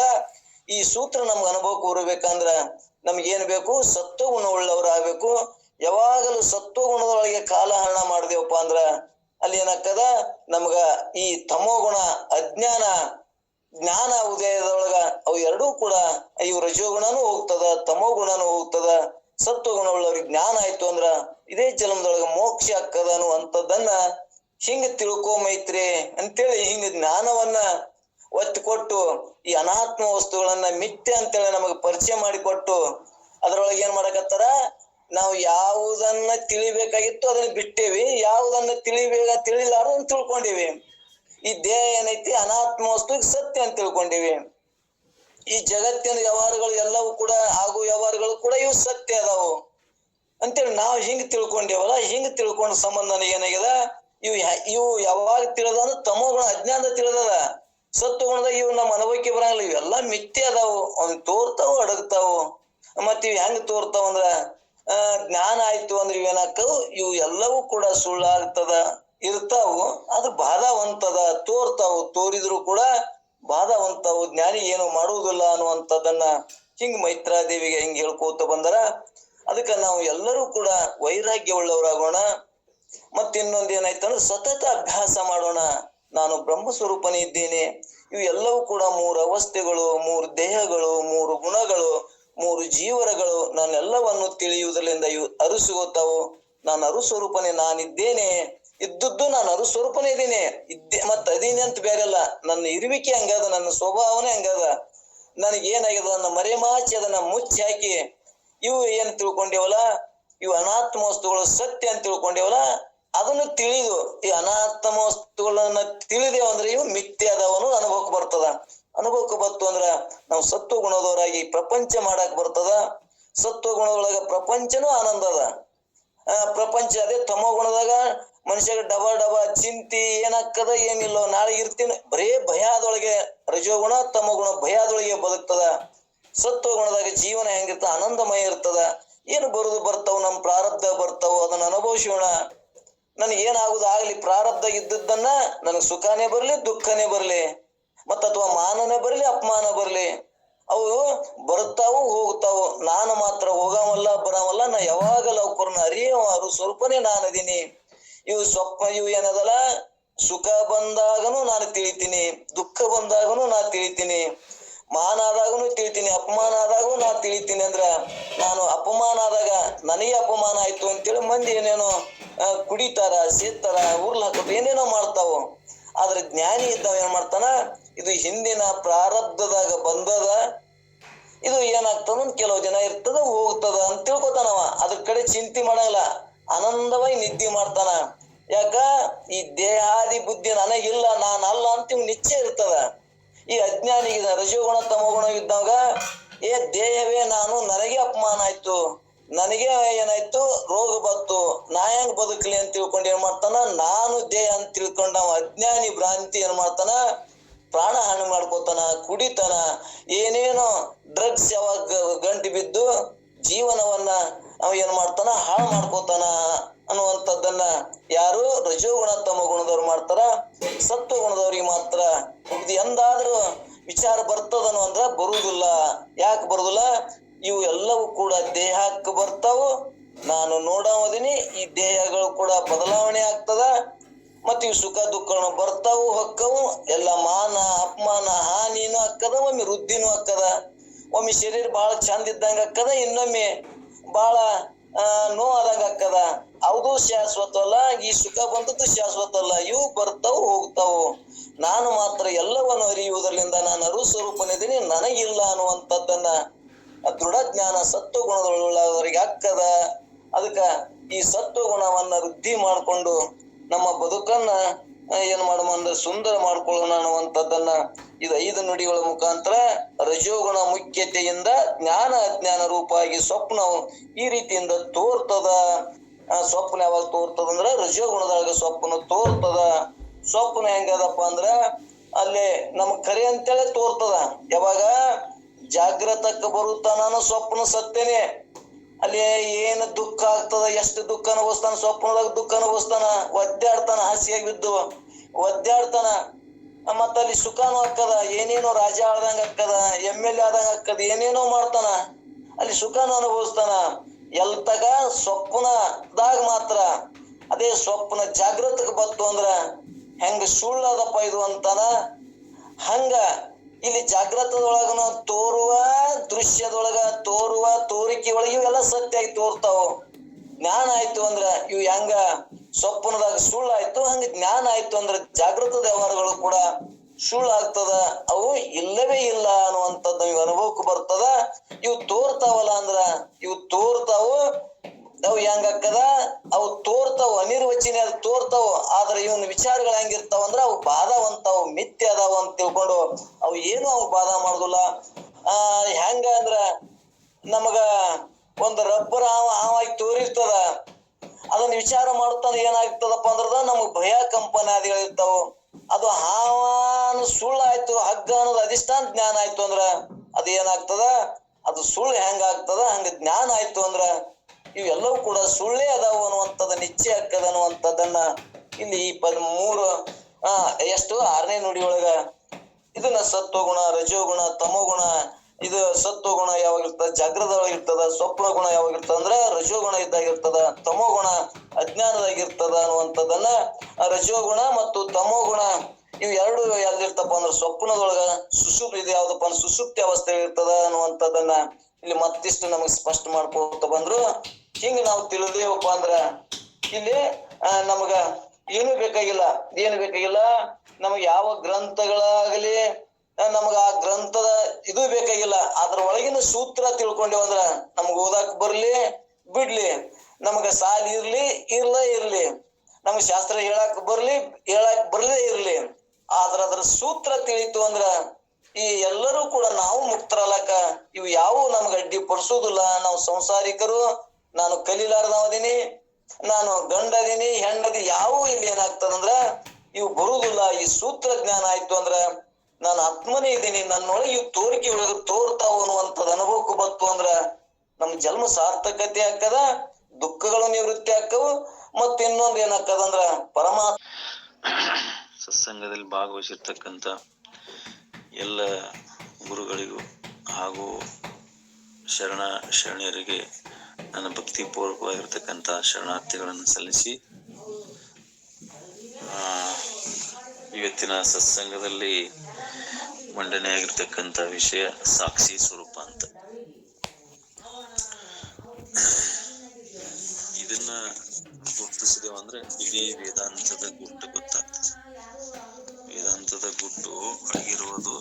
S1: ಈ ಸೂತ್ರ ನಮ್ಗೆ ಅನುಭವಕ್ಕೆ ಬರಬೇಕಂದ್ರ ನಮ್ಗೆ ಏನ್ ಬೇಕು? ಸತ್ವ ಗುಣ ಉಳ್ಳವರಾಗಬೇಕು ಯಾವಾಗಲೂ ಸತ್ವ ಗುಣದೊಳಗೆ ಕಾಲಹರಣ ಮಾಡಿದೆವಪ್ಪ ಅಂದ್ರ ಅಲ್ಲಿ ಏನಾಗ್ತದ? ನಮ್ಗ ಈ ತಮೋ ಗುಣ, ಅಜ್ಞಾನ, ಜ್ಞಾನ ಉದಯದೊಳಗ ಅವು ಎರಡೂ ಕೂಡ ಇವು ರಜೋಗುಣನೂ ಹೋಗ್ತದ, ತಮೋ ಗುಣನೂ ಹೋಗ್ತದ, ಸತ್ವ ಗುಣ ಉಳ್ಳವ್ರಿಗೆ ಜ್ಞಾನ ಆಯ್ತು ಅಂದ್ರ ಇದೇ ಜನ್ಮದೊಳಗ ಮೋಕ್ಷ ಆಕ್ಕದ ಅನ್ನುವಂಥದ್ದನ್ನ ಹಿಂಗ ತಿಳ್ಕೋ ಮೈತ್ರಿ ಅಂತೇಳಿ ಹಿಂಗ ಜ್ಞಾನವನ್ನ ಒತ್ತಿ ಕೊಟ್ಟು ಈ ಅನಾತ್ಮ ವಸ್ತುಗಳನ್ನ ಮಿಥ್ಯ ಅಂತೇಳಿ ನಮಗೆ ಪರಿಚಯ ಮಾಡಿಕೊಟ್ಟು ಅದ್ರೊಳಗೆ ಏನ್ ಮಾಡಕತ್ತಾರ? ನಾವು ಯಾವುದನ್ನ ತಿಳಿಬೇಕಾಗಿತ್ತು ಅದನ್ನ ಬಿಟ್ಟೇವಿ, ಯಾವುದನ್ನ ತಿಳಿಬೇಕ ಅಂತ ತಿಳ್ಕೊಂಡಿವಿ. ಈ ದೇಹ ಏನೈತಿ? ಅನಾತ್ಮ ವಸ್ತು ಸತ್ಯ ಅಂತ ತಿಳ್ಕೊಂಡಿವಿ. ಈ ಜಗತ್ತಿನ ವ್ಯವಹಾರಗಳು ಎಲ್ಲವೂ ಕೂಡ ಹಾಗೂ ವ್ಯವಹಾರಗಳು ಕೂಡ ಇವು ಸತ್ಯ ಅದಾವು. ಅಂತೇಳಿ ನಾವು ಹಿಂಗ್ ತಿಳ್ಕೊಂಡೇವಲ್ಲ, ಹಿಂಗ್ ತಿಳ್ಕೊಂಡ ಸಂಬಂಧ ಏನಾಗ್ಯದ ಇವು ಇವು ಯಾವಾಗ ತಿಳಿದ ಅಂದ್ರೆ ತಮೋಗುಣ ಅಜ್ಞಾನದ ತಿಳಿದದ. ಸತ್ವಗುಣದ ಇವು ನಮ್ಮ ಅನುಭವಕ್ಕೆ ಬರಂಗಿಲ್ಲ, ಇವೆಲ್ಲ ಮಿಥ್ಯೆ ಅದಾವು. ಅವ್ನ್ ತೋರ್ತಾವು, ಅಡಗ್ತಾವು. ಮತ್ ಇವ್ ಹೆಂಗ್ ತೋರ್ತಾವ ಅಂದ್ರ ಆ, ಜ್ಞಾನ ಆಯ್ತು ಅಂದ್ರೆ ಇವೇನಾಗ್ತವು ಇವು ಎಲ್ಲವೂ ಕೂಡ ಸುಳ್ಳಾಗ್ತದ, ಇರ್ತಾವು, ಅದು ಬಾಧಾವಂತದ, ತೋರ್ತಾವು, ತೋರಿದ್ರು ಕೂಡ ಬಾಧಾವಂತವು, ಜ್ಞಾನಿ ಏನು ಮಾಡುವುದಿಲ್ಲ ಅನ್ನುವಂಥದ್ದನ್ನ ಹಿಂಗ್ ಮೈತ್ರಾದೇವಿಗೆ ಹಿಂಗ್ ಹೇಳ್ಕೋತ ಬಂದರ? ಅದಕ್ಕ ನಾವು ಎಲ್ಲರೂ ಕೂಡ ವೈರಾಗ್ಯ ಉಳ್ಳವರಾಗೋಣ ಇನ್ನೊಂದ್ ಏನಾಯ್ತಂದ್ರೆ ಸತತ ಅಭ್ಯಾಸ ಮಾಡೋಣ. ನಾನು ಬ್ರಹ್ಮ ಸ್ವರೂಪನೇ ಇದ್ದೇನೆ. ಇವು ಎಲ್ಲವೂ ಕೂಡ ಮೂರು ಅವಸ್ಥೆಗಳು, ಮೂರು ದೇಹಗಳು, ಮೂರು ಗುಣಗಳು. ಮೂರು ಜೀವರಗಳು ನನ್ನೆಲ್ಲವನ್ನು ತಿಳಿಯುವುದರಿಂದ ಇವು ಅರುಸುಗೋತಾವು ನಾನು ಅರುಸ್ವರೂಪನೇ ನಾನಿದ್ದೇನೆ. ಇದ್ದದ್ದು ನಾನು ಅರು ಸ್ವರೂಪನೇ ಇದೀನಿ ಇದ್ದೆ ಮತ್ತೆ ಅದೀನಿ ಅಂತ ಬೇರೆ ಅಲ್ಲ ನನ್ನ ಇರುವಿಕೆ ಹಂಗದ, ನನ್ನ ಸ್ವಭಾವನೆ ಹಂಗದ. ನನಗೆ ಏನಾಗ್ಯದ ನನ್ನ ಮರೆಮಾಚಿ ಅದನ್ನ ಮುಚ್ಚಿ ಹಾಕಿ. ಇವು ಏನ್ ತಿಳ್ಕೊಂಡೇವಲ್ಲ? ಇವು ಅನಾತ್ಮ ವಸ್ತುಗಳು ಸತ್ಯ ಅಂತ ತಿಳ್ಕೊಂಡೇವಲ್ಲ? ಅದನ್ನು ತಿಳಿದು ಈ ಅನಾತ್ಮ ವಸ್ತುಗಳನ್ನ ತಿಳಿದೇವಂದ್ರೆ ಇವು ಮಿಥ್ಯಾದವನು ಅದಾವನು ಅನುಭವಕ್ಕೆ ಬರ್ತದ. ಅನುಭವಕ್ಕೆ ಬಂತು ಅಂದ್ರ ನಾವು ಸತ್ವ ಗುಣದವರಾಗಿ ಪ್ರಪಂಚ ಮಾಡಕ್ ಬರ್ತದ. ಸತ್ವ ಗುಣದೊಳಗ ಪ್ರಪಂಚನೂ ಆನಂದ ಅದ. ಪ್ರಪಂಚ ಅದೇ ತಮೋ ಗುಣದಾಗ ಮನುಷ್ಯಗ ಡಬ ಡಬ ಚಿಂತಿ ಏನಕ್ಕದ ಏನಿಲ್ಲ, ನಾಳೆ ಇರ್ತೀನಿ. ಬರೇ ಭಯದೊಳಗೆ ರಜೋಗುಣ ತಮಗುಣ ಭಯದೊಳಗೆ ಬದುಕ್ತದ. ಸತ್ವ ಗುಣದಾಗ ಜೀವನ ಹೆಂಗಿರ್ತದ, ಆನಂದಮಯ ಇರ್ತದ. ಏನು ಬರುದು ಬರ್ತಾವ ನಮ್ ಪ್ರಾರಬ್ಧ ಬರ್ತಾವ, ಅದನ್ನ ಅನುಭವಿಸೋಣ. ನನಗೆ ಏನಾಗುದು ಆಗ್ಲಿ, ಪ್ರಾರಬ್ಧ ಇದ್ದದ್ದನ್ನ ನನಗ್ ಸುಖಾನೇ ಬರ್ಲಿ, ದುಃಖನೇ ಬರ್ಲಿ. ಮತ್ತ ಅಥವಾ ಮಾನನೇ ಬರಲಿ, ಅಪಮಾನ ಬರಲಿ. ಅವು ಬರ್ತಾವು ಹೋಗ್ತಾವು ನಾನು ಮಾತ್ರ ಹೋಗವಲ್ಲ, ಬರವಲ್ಲ, ನಾ ಯಾವಾಗಲ ಅವಕರ್ನ ಅರಿಯವಾರು ಸ್ವಲ್ಪನೇ ನಾನು ಅದೀನಿ ಇವು ಸ್ವಪ್ನ, ಇವು ಏನದಲ್ಲ? ಸುಖ ಬಂದಾಗನು ನಾನು ತಿಳಿತೀನಿ, ದುಃಖ ಬಂದಾಗನು ನಾ ತಿಳಿತೀನಿ. ಮಾನ ಆದಾಗನು ತಿಳಿತೀನಿ, ಅಪಮಾನ ಆದಾಗೂ ನಾ ತಿಳಿತೀನಿ ಅಂದ್ರ, ನಾನು ಅಪಮಾನ ಆದಾಗ ನನಗೆ ಅಪಮಾನ ಆಯ್ತು ಅಂತೇಳಿ ಮಂದಿ ಏನೇನೋ ಕುಡಿತಾರ ಸೇತಾರ ಉರ್ಲ್ ಹಾಕೋದು ಏನೇನೋ ಮಾಡ್ತಾವ. ಆದ್ರೆ ಜ್ಞಾನಿ ಇದ್ದಾವ ಏನ್ ಮಾಡ್ತಾನ? ಇದು ಹಿಂದಿನ ಪ್ರಾರಬ್ಧದಾಗ ಬಂದದ, ಇದು ಏನಾಗ್ತದ ಕೆಲವು ಜನ ಇರ್ತದ, ಹೋಗ್ತದ ಅಂತ ತಿಳ್ಕೊತಾನವ. ಅದ್ರ ಕಡೆ ಚಿಂತೆ ಮಾಡಲ್ಲ ಆನಂದವಾಗಿ ನಿದ್ದೆ ಮಾಡ್ತಾನ. ಯಾಕ? ಈ ದೇಹಾದಿ ಬುದ್ಧಿ ನನಗಿಲ್ಲ ನಾನು ಅಲ್ಲ ಅಂತ ಇವ್ ನಿಶ್ಚಯ ಇರ್ತದ. ಈ ಅಜ್ಞಾನಿಗೆ ರಜೋಗುಣ, ತಮೋಗುಣ ಇದ್ದಾಗ ಏ ದೇಹವೇ, ನಾನು, ನನಗೆ ಅಪಮಾನ ಆಯ್ತು. ನನಗೆ ಏನಾಯ್ತು? ರೋಗ ಬತ್ತು ನಾ ಹೆಂಗ್ ಬದುಕಲಿ? ಅಂತ ತಿಳ್ಕೊಂಡು ಏನ್ ಮಾಡ್ತಾನ? ನಾನು ದೇಹ ಅಂತ ತಿಳ್ಕೊಂಡ ಅವ ಅಜ್ಞಾನಿ ಭ್ರಾಂತಿ ಏನ್ ಮಾಡ್ತಾನ? ಪ್ರಾಣ ಹಾನಿ ಮಾಡ್ಕೋತಾನ, ಕುಡಿತಾನ, ಏನೇನೋ ಡ್ರಗ್ಸ್ ಯಾವಾಗ ಗಂಟಿ ಬಿದ್ದು ಜೀವನವನ್ನ ಅವ ಏನ್ ಮಾಡ್ತಾನ, ಹಾಳು ಮಾಡ್ಕೋತಾನ ಅನ್ನುವಂಥದ್ದನ್ನ ಯಾರು ರಜೋಗುಣ ತಮ್ಮ ಗುಣದವ್ರು ಮಾಡ್ತಾರ, ಸತ್ವ ಗುಣದವ್ರಿಗೆ ಮಾತ್ರ ಇದು ಎಂದಾದ್ರೂ ವಿಚಾರ ಬರ್ತದನು ಅಂದ್ರ ಬರುವುದಿಲ್ಲ ಯಾಕೆ ಬರುದಿಲ್ಲ? ಇವು ಎಲ್ಲವೂ ಕೂಡ ದೇಹಕ್ಕೆ ಬರ್ತಾವು. ನಾನು ನೋಡೋದಿನಿ ಈ ದೇಹಗಳು ಕೂಡ ಬದಲಾವಣೆ ಆಗ್ತದ. ಮತ್ತ ಇವು ಸುಖ ದುಃಖಗಳು ಬರ್ತಾವು ಹಕ್ಕವು, ಎಲ್ಲ ಮಾನ, ಅಪಮಾನ, ಹಾನಿನೂ ಅಕ್ಕದ ಒಮ್ಮೆ ವೃದ್ಧಿನೂ ಅಕ್ಕದ ಒಮ್ಮೆ ಶರೀರ ಬಹಳ ಚಂದ ಇದ್ದಂಗ ಅಕ್ಕದ ಇನ್ನೊಮ್ಮೆ ಬಹಳ ನೋ ನೋವಾದಂಗ ಅಕ್ಕದ ಅವದು ಶಾಶ್ವತ ಅಲ್ಲ ಈ ಸುಖ ಬಂದದ್ದು ಶಾಶ್ವತ ಅಲ್ಲ ಇವು ಬರ್ತಾವು ಹೋಗ್ತಾವು. ನಾನು ಮಾತ್ರ ಎಲ್ಲವನ್ನು ಅರಿಯುವುದರಿಂದ ನಾನು ಅರು ಸ್ವರೂಪನಿದ್ದೀನಿ ನನಗಿಲ್ಲ ಅನ್ನುವಂಥದ್ದನ್ನ ದೃಢ ಜ್ಞಾನ ಸತ್ವ ಗುಣದೊಳಗೆ ಅಕ್ಕದ ಅದಕ್ಕ ಈ ಸತ್ವ ಗುಣವನ್ನ ವೃದ್ಧಿ ಮಾಡಿಕೊಂಡು ನಮ್ಮ ಬದುಕನ್ನ ಏನ್ ಮಾಡುವ ಅಂದ್ರೆ ಸುಂದರ ಮಾಡ್ಕೊಳ್ಳೋಣ ಅನ್ನುವಂಥದ್ದನ್ನ ಇದು ಐದು ನುಡಿಗಳ ಮುಖಾಂತರ ರಜೋಗುಣ ಮುಖ್ಯತೆಯಿಂದ ಜ್ಞಾನ ಅಜ್ಞಾನ ರೂಪವಾಗಿ ಸ್ವಪ್ನ ಈ ರೀತಿಯಿಂದ ತೋರ್ತದ. ಸ್ವಪ್ನ ಯಾವಾಗ ತೋರ್ತದ ಅಂದ್ರ ರಜೋಗುಣದೊಳಗೆ ಸ್ವಪ್ನ ತೋರ್ತದ. ಸ್ವಪ್ನ ಹೆಂಗದಪ್ಪ ಅಂದ್ರ ಅಲ್ಲಿ ನಮ್ ಕರೆ ಅಂತೇಳಿ ತೋರ್ತದ. ಯಾವಾಗ ಜಾಗ್ರತಕ್ಕೆ ಬರುತ್ತಾನ ಸ್ವಪ್ನ ಸತ್ಯನೇ. ಅಲ್ಲಿ ಏನ್ ದುಃಖ ಆಗ್ತದ, ಎಷ್ಟು ದುಃಖ ಅನುಭವಿಸ್ತಾನ ಸ್ವಪ್ನದಾಗ ದುಃಖ ಅನುಭವಿಸ್ತಾನ, ಒದ್ದಾಡ್ತಾನ ಹಸಿಯಾಗಿ ಬಿದ್ದು ಒದ್ದಾಡ್ತಾನ. ಮತ್ತ ಅಲ್ಲಿ ಸುಖನೂ ಹಾಕದ ಏನೇನೋ ರಾಜ ಆದಂಗ ಹಾಕದ ಎಂ ಎಲ್ ಎ ಆದಂಗ ಹಾಕದ ಏನೇನೋ ಮಾಡ್ತಾನ. ಅಲ್ಲಿ ಸುಖನೂ ಅನುಭವಿಸ್ತಾನ. ಎಲ್ತಗ ಸ್ವಪ್ನದಾಗ ಮಾತ್ರ, ಅದೇ ಸ್ವಪ್ನ ಜಾಗೃತಕ್ಕೆ ಬತ್ತು ಅಂದ್ರ, ಹೆಂಗ ಸುಳ್ಳದಪ್ಪ ಇದು ಅಂತಾನ, ಹಂಗ ಇಲ್ಲಿ ಜಾಗೃತದೊಳಗನ ತೋರುವ ದೃಶ್ಯದೊಳಗ ತೋರುವ ತೋರಿಕೆ ಒಳಗ ಇವೆಲ್ಲ ಸತ್ಯ ಆಗಿ ತೋರ್ತಾವ. ಜ್ಞಾನ ಆಯ್ತು ಅಂದ್ರ ಇವು ಹೆಂಗ? ಸ್ವಪ್ನದಾಗ ಸುಳ್ಳಾಯ್ತು ಹಂಗ ಜ್ಞಾನ ಆಯ್ತು ಅಂದ್ರ ಜಾಗೃತ ವ್ಯವಹಾರಗಳು ಕೂಡ ಸುಳ್ಳಾಗ್ತದ ಅವು ಇಲ್ಲವೇ ಇಲ್ಲ ಅನ್ನುವಂಥದ್ದು ನಮಗೆ ಅನುಭವಕ್ಕೆ ಬರ್ತದ. ಇವು ತೋರ್ತಾವಲ್ಲ ಅಂದ್ರ ಇವು ತೋರ್ತಾವು ಅವು ಹೆಂಗಕ್ಕದ ಅವು ತೋರ್ತಾವ, ಅನಿರ್ವಚನೆ ಅದು ತೋರ್ತಾವ. ಆದ್ರೆ ಇವನ್ ವಿಚಾರಗಳು ಹೆಂಗಿರ್ತಾವ ಅಂದ್ರ ಅವು ಬಾಧವಂತಾವು, ಮಿಥ್ಯ ಅದಾವ ಅಂತ ತಿಳ್ಕೊಂಡು ಅವು ಏನು ಅವು ಬಾಧಾ ಮಾಡುದಿಲ್ಲ. ಆ, ಹೆಂಗ ಅಂದ್ರ ನಮಗ ಒಂದು ರಬ್ಬರ್ ಹಾವ, ಹಾವಾಗಿ ತೋರಿರ್ತದ. ಅದನ್ನ ವಿಚಾರ ಮಾಡುತ್ತಂದ್ರೆ ಏನಾಗ್ತದಪ್ಪ ಅಂದ್ರದ ನಮಗ್ ಭಯ ಕಂಪನಾದಿಗಳು ಇರ್ತಾವ. ಅದು ಹಾವನು ಸುಳ್ಳು ಆಯ್ತು, ಹಗ್ಗ ಅನ್ನೋದು ಅಧಿಷ್ಠಾನ ಜ್ಞಾನ ಆಯ್ತು ಅಂದ್ರ ಅದು ಏನಾಗ್ತದ ಅದು ಸುಳ್ಳು ಹೆಂಗಾಗ್ತದ ಹಂಗ ಜ್ಞಾನ ಆಯ್ತು ಅಂದ್ರ ಇವೆಲ್ಲವೂ ಕೂಡ ಸುಳ್ಳೇ ಅದಾವು ಅನ್ನುವಂಥದ್ದು, ನಿಶ್ಚಯ ಅನ್ನುವಂಥದ್ದನ್ನ ಇಲ್ಲಿ ಈ ಪದ ಮೂರು, ಆ, ಎಷ್ಟು ಆರನೇ ನುಡಿಯೊಳಗ, ಇದನ್ನ ಸತ್ವಗುಣ ರಜೋಗುಣ ತಮೋಗುಣ ಇದು ಸತ್ವಗುಣ ಯಾವಾಗಿರ್ತದ ಜಾಗ್ರದೊಳಗಿರ್ತದ ಸ್ವಪ್ನ ಗುಣ ಯಾವಾಗಿರ್ತದ ಅಂದ್ರ ರಜೋಗುಣ ಇದ್ದಾಗಿರ್ತದ ತಮೋಗುಣ ಅಜ್ಞಾನದಾಗಿರ್ತದ ಅನ್ನುವಂಥದ್ದನ್ನ ರಜೋಗುಣ ಮತ್ತು ತಮೋಗುಣ ಇವು ಎರಡು ಎಲ್ಲಿರ್ತಪ್ಪ ಅಂದ್ರೆ ಸ್ವಪ್ನದೊಳಗ ಸುಸುಪ್ ಇದು ಯಾವ್ದಪ್ಪ ಅಂದ್ರೆ ಸುಸುಪ್ತಿ ಅವಸ್ಥೆ ಇರ್ತದ ಅನ್ನುವಂಥದ್ದನ್ನ ಇಲ್ಲಿ ಮತ್ತಿಷ್ಟು ನಮಗ್ ಸ್ಪಷ್ಟ ಮಾಡ್ಕೋತ ಬಂದ್ರು. ಹಿಂಗ ನಾವು ತಿಳಿದೇವಪ್ಪ ಅಂದ್ರ, ಇಲ್ಲಿ ನಮಗ ಏನು ಬೇಕಾಗಿಲ್ಲ ಏನು ಬೇಕಾಗಿಲ್ಲ, ನಮಗೆ ಯಾವ ಗ್ರಂಥಗಳಾಗಲಿ ನಮಗ ಆ ಗ್ರಂಥದ ಇದು ಬೇಕಾಗಿಲ್ಲ, ಅದ್ರ ಒಳಗಿನ ಸೂತ್ರ ತಿಳ್ಕೊಂಡೇವ ಅಂದ್ರ, ನಮ್ಗ ಓದಾಕ್ ಬರ್ಲಿ, ಬಿಡ್ಲಿ, ನಮಗ ಸಾಲಿ ಇರ್ಲಿ ಇಲ್ಲ ಇರ್ಲಿ, ನಮ್ಗ ಶಾಸ್ತ್ರ ಹೇಳಾಕ್ ಬರ್ಲಿ, ಹೇಳಾಕ್ ಬರ್ಲೇ ಇರ್ಲಿ, ಆದ್ರ ಅದ್ರ ಸೂತ್ರ ತಿಳಿತು ಅಂದ್ರ, ಈ ಎಲ್ಲರೂ ಕೂಡ ನಾವು ಮುಕ್ತರಲಕ ಇವು ಯಾವ ನಮ್ಗ ಅಡ್ಡಿ ಪಡಿಸೋದಿಲ್ಲ, ನಾವು ಸಂಸಾರಿಕರು ನಾನು ಕಲೀಲಾರದವದೀನಿ, ನಾನು ಗಂಡದೀನಿ ಹೆಂಡದಿ ಯಾವ ಇಲ್ಲಿ ಏನಾಗ್ತದಂದ್ರ ಇವು ಬರುದಿಲ್ಲ ಈ ಸೂತ್ರ ಜ್ಞಾನ ಆಯ್ತು ಅಂದ್ರ, ನಾನು ಆತ್ಮನೇ ಇದ್ದೀನಿ, ನನ್ನೊಳಗೆ ಇವು ತೋರಿಕೆ ಒಳಗ ತೋರ್ತಾವ ಅನ್ನುವಂಥದ್ದು ಅನುಭವಕ್ಕೆ ಬತ್ತು ಅಂದ್ರ, ನಮ್ ಜನ್ಮ ಸಾರ್ಥಕತೆ ಆಗ್ತದ, ದುಃಖಗಳು ನಿವೃತ್ತಿ ಆಕವು ಮತ್ತೆ ಇನ್ನೊಂದು ಇನ್ನೊಂದ್ ಏನಾಗ್ತದಂದ್ರ ಪರಮಾತ್ಮ
S2: ಸತ್ಸಂಗದಲ್ಲಿ ಭಾಗವಹಿಸಿರ್ತಕ್ಕಂಥ ಎಲ್ಲ ಗುರುಗಳಿಗೂ ಹಾಗೂ ಶರಣ ಶರಣರಿಗೆ ನನ್ನ ಭಕ್ತಿ ಪೂರ್ವಕವಾಗಿರ್ತಕ್ಕಂಥ ಶರಣಾರ್ಥಿಗಳನ್ನು ಸಲ್ಲಿಸಿ ಇವತ್ತಿನ ಸತ್ಸಂಗದಲ್ಲಿ ಮಂಡನೆಯಾಗಿರ್ತಕ್ಕಂಥ ವಿಷಯ ಸಾಕ್ಷಿ ಸ್ವರೂಪ ಅಂತ. ಇದನ್ನ ಗುರುತಿಸಿದೆವು ಅಂದ್ರೆ ಇಡೀ ವೇದಾಂತದ ಗುಟ್ಟು ಗೊತ್ತಾಗ್ತದೆ. ವೇದಾಂತದ ಗುಟ್ಟು ಅಡಗಿರುವುದು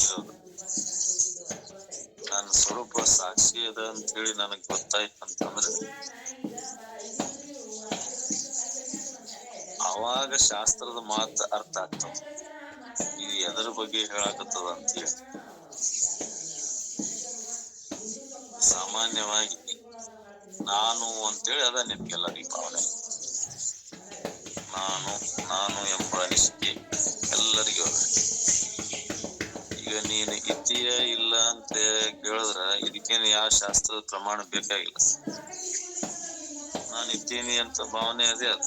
S2: ಇರೋದು ನನ್ನ ಸ್ವರೂಪ ಸಾಕ್ಷಿ ಅದ ಅಂತ ಹೇಳಿ ನನಗ್ ಗೊತ್ತಾಯ್ತು ಅಂತಂದ್ರೆ ಅವಾಗ ಶಾಸ್ತ್ರದ ಮಾತು ಅರ್ಥ ಆಗ್ತದ ಇದು ಎದರ ಬಗ್ಗೆ ಹೇಳಾಕತ್ತದ ಅಂತ ಹೇಳಿ ಸಾಮಾನ್ಯವಾಗಿ ನಾನು ಅಂತೇಳಿ ಅದ ನಿಮ್ಗೆಲ್ಲರಿಗೂ ಭಾವನೆ ನಾನು ನಾನು ಎಂಬ ಅನಿಸಿಕೆ ಎಲ್ಲರಿಗೂ ಅದ ಈಗ ನೀನು ಇದ್ದೀಯ ಇಲ್ಲ ಅಂತ ಕೇಳಿದ್ರ ಇದಕ್ಕೇನು ಯಾವ ಶಾಸ್ತ್ರದ ಪ್ರಮಾಣ ಬೇಕಾಗಿಲ್ಲ. ನಾನು ಇದ್ದೀನಿ ಅಂತ ಭಾವನೆ ಅದೇ ಅದ.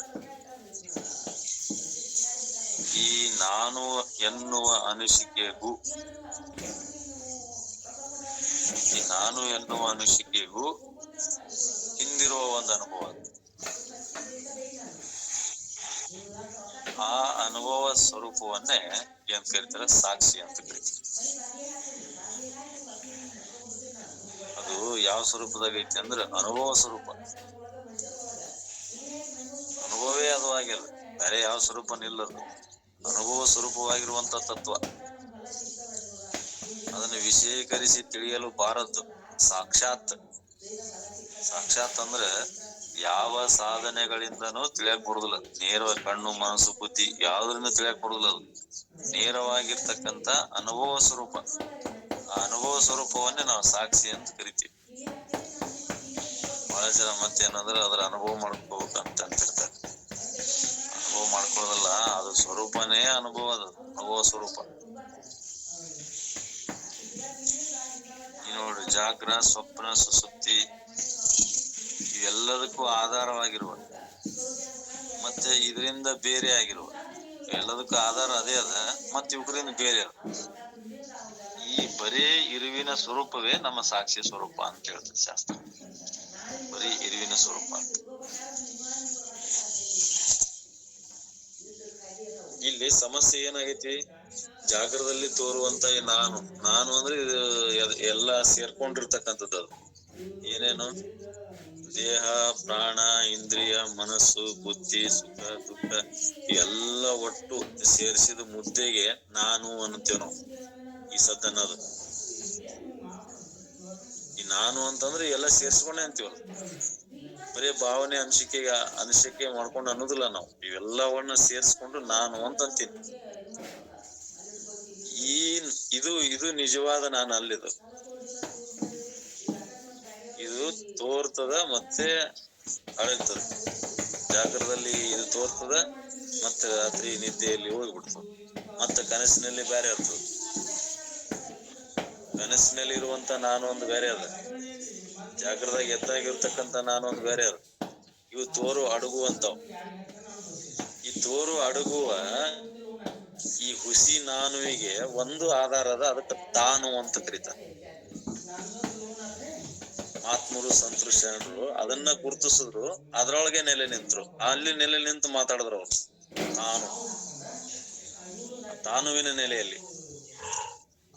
S2: ಈ ನಾನು ಎನ್ನುವ ಅನಿಸಿಕೆಗೂ, ಈ ನಾನು ಎನ್ನುವ ಅನಿಸಿಕೆಗೂ ಹಿಂದಿರುವ ಒಂದು ಅನುಭವ. ಆ ಅನುಭವ ಸ್ವರೂಪವನ್ನೇ ಏನ್ ಕರಿತಾರೆ, ಸಾಕ್ಷಿ ಅಂತ ಕರೀತಾರೆ. ಅದು ಯಾವ ಸ್ವರೂಪದಾಗ ಐತಿ ಅಂದ್ರೆ ಅನುಭವ ಸ್ವರೂಪ. ಅನುಭವವೇ ಅದು ಆಗಿಲ್ಲ. ಬೇರೆ ಯಾವ ಸ್ವರೂಪ ನಿಲ್ಲದು ಅನುಭವ ಸ್ವರೂಪವಾಗಿರುವಂತ ತತ್ವ. ಅದನ್ನು ವಿಶೇಖರಿಸಿ ತಿಳಿಯಲು ಬಾರದ್ದು ಸಾಕ್ಷಾತ್. ಸಾಕ್ಷಾತ್ ಅಂದ್ರೆ ಯಾವ ಸಾಧನೆಗಳಿಂದನೂ ತಿಳಿಯಕ್ ಬರುದಿಲ್ಲ. ನೇರ ಕಣ್ಣು, ಮನಸ್ಸು, ಬುದ್ಧಿ ಯಾವ್ದ್ರಿಂದ ತಿಳಿಯಕ್ ಬರುದಿಲ್ಲ ಅದು. ನೇರವಾಗಿರ್ತಕ್ಕಂತ ಅನುಭವ ಸ್ವರೂಪ. ಆ ಅನುಭವ ಸ್ವರೂಪವನ್ನೇ ನಾವು ಸಾಕ್ಷಿ ಅಂತ ಕರಿತೀವಿ. ಬಹಳ ಜನ ಮತ್ತೇನಂದ್ರೆ ಅದ್ರ ಅನುಭವ ಮಾಡ್ಕೋಬೇಕಂತ ಅಂತಿರ್ತಾರೆ. ಅನುಭವ ಮಾಡ್ಕೊಳ್ಳೋದಲ್ಲ, ಅದು ಸ್ವರೂಪನೇ ಅನುಭವ ಅದು, ಅನುಭವ ಸ್ವರೂಪ. ನೋಡು, ಜಾಗ್ರ, ಸ್ವಪ್ನ, ಸುಸುಪ್ತಿ, ಇವೆಲ್ಲದಕ್ಕೂ ಆಧಾರವಾಗಿರುವ, ಮತ್ತೆ ಇದರಿಂದ ಬೇರೆ ಆಗಿರುವ ಎಲ್ಲದಕ್ಕೂ ಆಧಾರ ಅದೇ ಅದ, ಮತ್ತೆ ಇವ್ರಿಂದ ಬೇರೆ ಅದ. ಈ ಬರೀ ಇರುವಿನ ಸ್ವರೂಪವೇ ನಮ್ಮ ಸಾಕ್ಷಿ ಸ್ವರೂಪ ಅಂತ ಹೇಳ್ತದೆ ಶಾಸ್ತ್ರ. ಬರೀ ಇರುವಿನ ಸ್ವರೂಪ ಅಂತ. ಇಲ್ಲಿ ಸಮಸ್ಯೆ ಏನಾಗೈತಿ? ಜಾಗರದಲ್ಲಿ ತೋರುವಂತ ನಾನು. ನಾನು ಅಂದ್ರೆ ಇದು ಎಲ್ಲ ಸೇರ್ಕೊಂಡಿರ್ತಕ್ಕಂಥದ್ದು ಅದು. ಏನೇನು? ದೇಹ, ಪ್ರಾಣ, ಇಂದ್ರಿಯ, ಮನಸ್ಸು, ಬುದ್ಧಿ, ಸುಖ, ದುಃಖ ಎಲ್ಲ ಒಟ್ಟು ಸೇರಿಸಿದ ಮುದ್ದೆಗೆ ನಾನು ಅನ್ನುತ್ತೇವೆ ನಾವು ಈ ಸದ್ ಅನ್ನೋದು ಈ ನಾನು ಅಂತಂದ್ರೆ ಎಲ್ಲ ಸೇರಿಸ್ಕೊಂಡೆ ಅಂತೀವಲ್ಲ. ಬರೀ ಭಾವನೆ ಅನಿಸಿಕೆಗೆ ಅನಿಸಿಕೆ ಮಾಡ್ಕೊಂಡು ಅನ್ನೋದಿಲ್ಲ ನಾವು. ಇವೆಲ್ಲವನ್ನ ಸೇರಿಸ್ಕೊಂಡು ನಾನು ಅಂತ ಅಂತೀನಿ ಈ ಇದು ಇದು ನಿಜವಾದ ನಾನು ಅಲ್ಲಿದು ತೋರ್ತದ, ಮತ್ತೆ ಅಳಿತದ. ಜಾಗರದಲ್ಲಿ ಇದು ತೋರ್ತದ, ಮತ್ತೆ ರಾತ್ರಿ ನಿದ್ದೆಯಲ್ಲಿ ಹೋಗ್ಬಿಡ್ತದ. ಮತ್ತೆ ಕನಸಿನಲ್ಲಿ ಬೇರೆ ಇರ್ತದ. ಕನಸಿನಲ್ಲಿ ಇರುವಂತ ನಾನು ಒಂದು ಬೇರೆ ಅದ. ಜಾಗರದಾಗ ಎದ್ದಾಗಿರ್ತಕ್ಕಂಥ ನಾನು ಒಂದು ಬೇರೆ ಅದ. ಇವು ತೋರು ಅಡಗುವಂತವ್ ಈ ತೋರು ಅಡಗುವ ಈ ಹುಸಿ ನಾನುವಿಗೆ ಒಂದು ಆಧಾರ ಅದ, ಅದಕ್ಕೆ ತಾನು ಅಂತ ಕರೀತಾರೆ. ಆತ್ಮರು ಸಂತೃಷ್ಟರು ಅದನ್ನ ಗುರುತಿಸಿದ್ರು. ಅದ್ರೊಳಗೆ ನೆಲೆ ನಿಂತ್ರು. ಅಲ್ಲಿ ನೆಲೆ ನಿಂತು ಮಾತಾಡಿದ್ರು ಅವ್ರು. ತಾನು. ತಾನುವಿನ ನೆಲೆಯಲ್ಲಿ.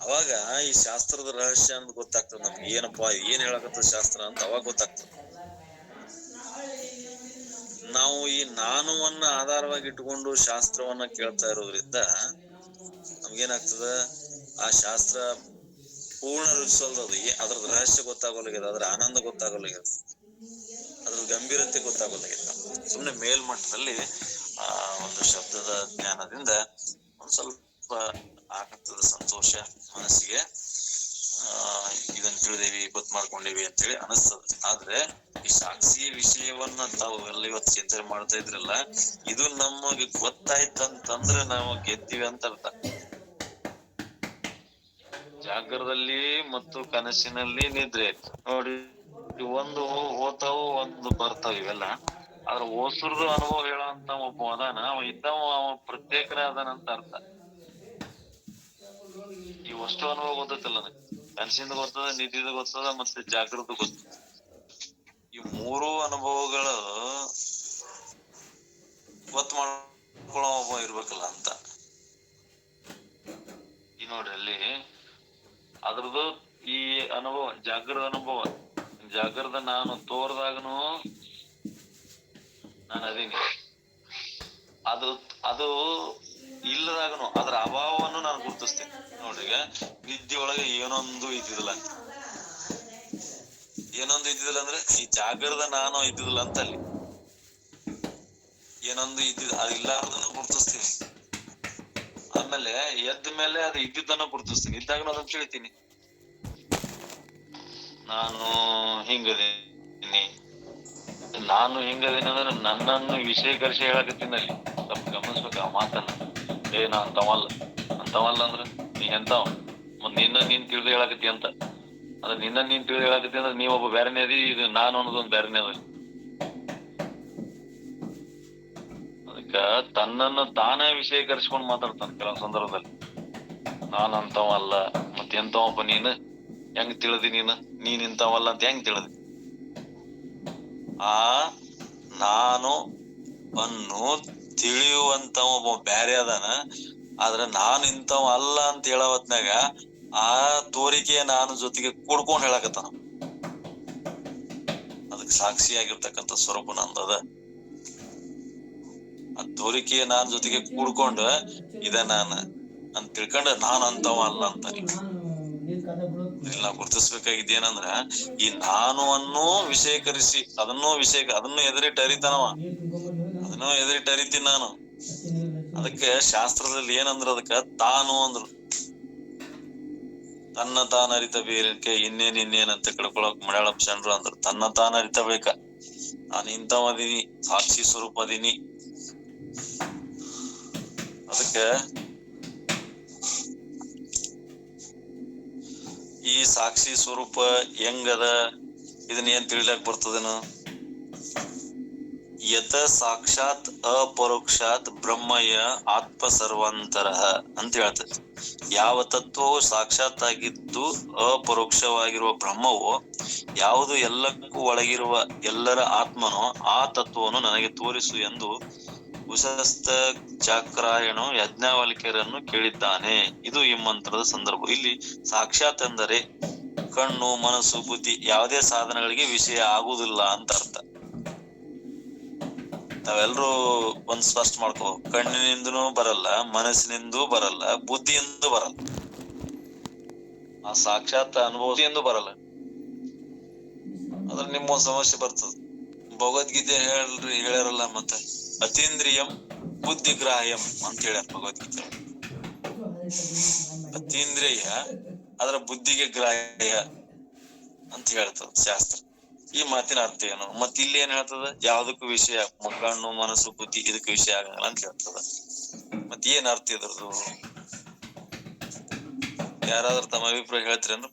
S3: ಅವಾಗ ಈ ಶಾಸ್ತ್ರದ ರಹಸ್ಯ ಅಂತ ಗೊತ್ತಾಗ್ತದೆ ನಮ್ಗೆ. ಏನಪ್ಪಾ, ಏನ್ ಹೇಳಕತ್ತ ಶಾಸ್ತ್ರ ಅಂತ ಅವಾಗ ಗೊತ್ತಾಗ್ತದೆ. ನಾವು ಈ ನಾನುವನ್ನ ಆಧಾರವಾಗಿ ಇಟ್ಕೊಂಡು ಶಾಸ್ತ್ರವನ್ನ ಕೇಳ್ತಾ ಇರೋದ್ರಿಂದ ನಮ್ಗೇನಾಗ್ತದ? ಆ ಶಾಸ್ತ್ರ ಪೂರ್ಣ ರುಚಿಸಲ್ದದು ಅದು ಏ- ಅದ್ರದ್ ರಹಸ್ಯ ಗೊತ್ತಾಗೋಲಾಗ್ಯದ ಅದ್ರ ಆನಂದ ಗೊತ್ತಾಗೋಲಾಗ್ಯದ ಅದ್ರ ಗಂಭೀರತೆ ಗೊತ್ತಾಗೋಲಾಗ್ಯದ ಸುಮ್ನೆ ಮೇಲ್ಮಟ್ಟದಲ್ಲಿ ಆ ಒಂದು ಶಬ್ದದ ಜ್ಞಾನದಿಂದ ಒಂದ್ ಸ್ವಲ್ಪ ಆಗ್ತದ ಸಂತೋಷ ಮನಸ್ಸಿಗೆ, ಆ, ಇದನ್ನ ತಿಳಿದೇವಿ, ಗೊತ್ತು ಮಾಡ್ಕೊಂಡೇವಿ ಅಂತೇಳಿ ಅನಿಸ್ತದ. ಆದ್ರೆ ಈ ಸಾಕ್ಷಿ ವಿಷಯವನ್ನ ತಾವು ಎಲ್ಲ ಇವತ್ತು ಚಿಂತನೆ ಮಾಡ್ತಾ ಇದ್ರಲ್ಲ, ಇದು ನಮಗೆ ಗೊತ್ತಾಯ್ತಂತಂದ್ರೆ ನಾವು ಗೆದ್ದೀವಿ ಅಂತ ಅರ್ಥ. ಜಾಗರದಲ್ಲಿ ಮತ್ತು ಕನಸಿನಲ್ಲಿ ನಿದ್ರೆ ನೋಡಿ ಒಂದು ಹೋತಾವು ಒಂದು ಬರ್ತಾವ ಇವೆಲ್ಲ. ಆದ್ರ ಓಸುರ್ದು ಅನುಭವ ಹೇಳುವಂತ ಒಬ್ಬ ಅದಾನ ಅವ ಇದ್ದವ ಅವ ಪ್ರತ್ಯೇಕನೇ ಅದಾನಂತ ಅರ್ಥ. ಈ ಅಷ್ಟು ಅನುಭವ ಗೊತ್ತೈತಲ್ಲ ನನಗೆ ಕನಸಿಂದ ಗೊತ್ತದ ನಿಧಿದ ಗೊತ್ತದ, ಮತ್ತೆ ಜಾಗೃತ ಗೊತ್ತದ? ಈ ಮೂರು ಅನುಭವಗಳು ಗೊತ್ತ ಮಾಡ್ಕೊಳ್ಳೋ ಒಬ್ಬ ಇರ್ಬೇಕಲ್ಲ ಅಂತ. ಈ ನೋಡ್ರಿ ಅಲ್ಲಿ ಅದ್ರದ್ದು ಈ ಅನುಭವ ಜಾಗೃತ ಅನುಭವ. ಜಾಗೃತ ನಾನು ತೋರ್ದಾಗನು ನಾನು ಅದೀನಿ. ಅದು ಅದು ಇಲ್ಲದಾಗನು, ಅದ್ರ ಅಭಾವವನ್ನು ನಾನು ಗುರುತಿಸ್ತೇನೆ. ನೋಡ್ರಿ ನಿದ್ದೆ ಒಳಗೆ ಏನೊಂದು ಇದ್ದಿದಿಲ್ಲ ಏನೊಂದು ಇದ್ದಿದಿಲ್ಲ ಅಂದ್ರೆ, ಈ ಜಾಗರದ ನಾನು ಇದ್ದಿದಿಲ್ಲ ಅಂತ ಅಲ್ಲಿ ಏನೊಂದು ಇದ್ದಿದ್ ಅದು ಇಲ್ಲಾರ್ದನ್ನು ಗುರುತಿಸ್ತೀನಿ. ಆಮೇಲೆ ಎದ್ದ ಮೇಲೆ ಅದು ಇದ್ದಿದ್ದನ್ನ ಗುರುತಿಸ್ತೀನಿ. ಇದ್ದಾಗ ಅದನ್ನ ತಿಳಿತೀನಿ. ನಾನು ಹಿಂಗದೀನಿ. ನಾನು ಹಿಂಗದೀನಿ ಅಂದ್ರೆ ನನ್ನನ್ನು ವಿಷಯೀಕರಿಸಿ ಹೇಳಕತ್ತೀನಿ ಅಲ್ಲಿ ಸ್ವಲ್ಪ ಗಮನಿಸ್ಬೇಕು ಆ ಮಾತನ್ನ. ಏ, ನಾ ಅಂತವಲ್ಲ. ಅಂತವಲ್ಲ ಅಂದ್ರೆ ನೀ ಎಂತವ? ಮತ್ ನಿನ್ನ ನೀನ್ ತಿಳಿದು ಹೇಳಕತ್ತಿ ಅಂತ. ಅಂದ್ರೆ ನಿನ್ನ ನೀನ್ ತಿಳಿದು ಹೇಳಕತ್ತಿ ಅಂದ್ರೆ ಒಬ್ಬ ಬೇರೆನೇ ಅದಿ, ಇದು ನಾನು ಅನ್ನೋದೊಂದು ಬೇರೆನೇ ಅದ. ಅದಕ್ಕ ತನ್ನನ್ನು ತಾನೇ ವಿಷಯೀಕರಿಸ್ಕೊಂಡು ಮಾತಾಡ್ತಾನೆ ಕೆಲವೊಂದು ಸಂದರ್ಭದಲ್ಲಿ. ನಾನು ಅಂತವಲ್ಲ ಮತ್ತೆ ಎಂತವಪ್ಪ ನೀನು? ಹೆಂಗ್ ತಿಳಿದಿ ನೀನು? ನೀನ್ ಇಂತವಲ್ಲ ಅಂತ ಹೆಂಗ್ ತಿಳಿದಿ? ಆ, ನಾನು ಅನ್ನು ತಿಳಿಯುವಂತ ಒಬ್ಬ ಬ್ಯಾರೆ ಅದಾನ. ಆದ್ರೆ ನಾನು ಇಂತವ ಅಲ್ಲ ಅಂತ ಹೇಳೋ ಹೊತ್ನ್ಯಾಗ ಆ ತೋರಿಕೆ ನಾನು ಜೊತೆಗೆ ಕೂಡ್ಕೊಂಡ್ ಹೇಳಕತ್ತಾನ. ಅದಕ್ಕೆ ಸಾಕ್ಷಿಯಾಗಿರ್ತಕ್ಕಂಥ ಸ್ವರೂಪ ನಂದದ. ಆ ತೋರಿಕೆ ನಾನ್ ಜೊತೆಗೆ ಕೂಡ್ಕೊಂಡ ಇದ ನಾನ ಅಂತ ತಿಳ್ಕೊಂಡ, ನಾನ್ ಅಂತವ ಅಲ್ಲ ಅಂತ ನಾವು ಗುರುತಿಸ್ಬೇಕಾಗಿದ್ದು ಏನಂದ್ರ ಈ ನಾನು ಅನ್ನೋ ವಿಷಯಕರಿಸಿ, ಅದನ್ನು ವಿಷಯ ಅದನ್ನು ಎದುರಿಟ್ಟು ಅರಿತಾನವ ಅದನ್ನು ಎದುರಿಟ್ಟು ಅರಿತೀನಿ ನಾನು. ಅದಕ್ಕೆ ಶಾಸ್ತ್ರದಲ್ಲಿ ಏನಂದ್ರ ಅದಕ್ಕ, ತಾನು ಅಂದ್ರು. ತನ್ನ ತಾನ ಅರಿತ ಬೇರೆ ಇನ್ನೇನ್ ಇನ್ನೇನ್ ಅಂತ ಕಳ್ಕೊಳಕ್ ಮಲಯಾಳಂ ಜನರು ಅಂದ್ರು. ತನ್ನ ತಾನ ಅರಿತಬೇಕ. ನಾನು ಇಂಥವ ಅದೀನಿ ಸಾಕ್ಷಿ ಸ್ವರೂಪ ಅದೀನಿ ಅದಕ್ಕೆ ಈ ಸಾಕ್ಷಿ ಸ್ವರೂಪ ಹೆಂಗದ? ಇದನ್ನ ಏನ್ ತಿಳಿಲಕ್ ಬರ್ತದೇನು? ಯತ ಸಾಕ್ಷಾತ್ ಅಪರೋಕ್ಷಾತ್ ಬ್ರಹ್ಮಯ ಆತ್ಮ ಸರ್ವಾಂತರ ಅಂತ ಹೇಳ್ತದೆ. ಯಾವ ತತ್ವವು ಸಾಕ್ಷಾತ್ ಆಗಿದ್ದು ಅಪರೋಕ್ಷವಾಗಿರುವ ಬ್ರಹ್ಮವು, ಯಾವುದು ಎಲ್ಲಕ್ಕೂ ಒಳಗಿರುವ ಎಲ್ಲರ ಆತ್ಮನೋ, ಆ ತತ್ವವನ್ನು ನನಗೆ ತೋರಿಸು ಎಂದು ಉಶಸ್ತ ಚಾಕ್ರಾಯಣು ಯಜ್ಞಾವಲಿಕೆಯರನ್ನು ಕೇಳಿದ್ದಾನೆ. ಇದು ಈ ಮಂತ್ರದ ಸಂದರ್ಭ. ಇಲ್ಲಿ ಸಾಕ್ಷಾತ್ ಎಂದರೆ ಕಣ್ಣು, ಮನಸ್ಸು, ಬುದ್ಧಿ ಯಾವುದೇ ಸಾಧನಗಳಿಗೆ ವಿಷಯ ಆಗುವುದಿಲ್ಲ ಅಂತ ಅರ್ಥ. ನಾವೆಲ್ಲರೂ ಒಂದ್ ಸ್ಪಷ್ಟ ಮಾಡ್ಕೋ ಕಣ್ಣಿನಿಂದನೂ ಬರಲ್ಲ, ಮನಸ್ಸಿನಿಂದೂ ಬರಲ್ಲ, ಬುದ್ಧಿಯಿಂದ ಬರಲ್ಲ. ಆ ಸಾಕ್ಷಾತ್ ಅನುಭವದಿಂದ ಬರಲ್ಲ. ಅದ್ರ ನಿಮ್ಮ ಸಮಸ್ಯೆ ಬರ್ತದ. ಭಗವದ್ಗೀತೆ ಹೇಳ್ರಿ ಹೇಳ್ಯಾರಲ್ಲ ಮತ್ತ? ಅತೀಂದ್ರಿಯಂ ಬುದ್ಧಿಗ್ರಾಹ್ಯಂ ಅಂತ ಹೇಳ್ಯಾರ ಭಗವದ್ಗೀತೆ. ಅತೀಂದ್ರಿಯ ಅದರ ಬುದ್ಧಿಗೆ ಗ್ರಾಹ್ಯ ಅಂತ ಹೇಳ್ತದ ಶಾಸ್ತ್ರ. ಈ ಮಾತಿನ ಅರ್ಥ ಏನು? ಮತ್ ಇಲ್ಲಿ ಏನ್ ಹೇಳ್ತದ? ಯಾವ್ದಕ್ಕೂ ವಿಷಯ ಮಕ್ಕಣ್ಣು ಮನಸ್ಸು, ಬುದ್ಧಿ ಇದಕ್ಕೆ ವಿಷಯ ಆಗಂಗಿಲ್ಲ ಅಂತ ಹೇಳ್ತದ. ಮತ್ ಏನ್ ಅರ್ಥ ಇದ್ರದ್ದು ಯಾರಾದ್ರೂ ತಮ್ಮ ಅಭಿಪ್ರಾಯ ಹೇಳ್ತೀರೇನು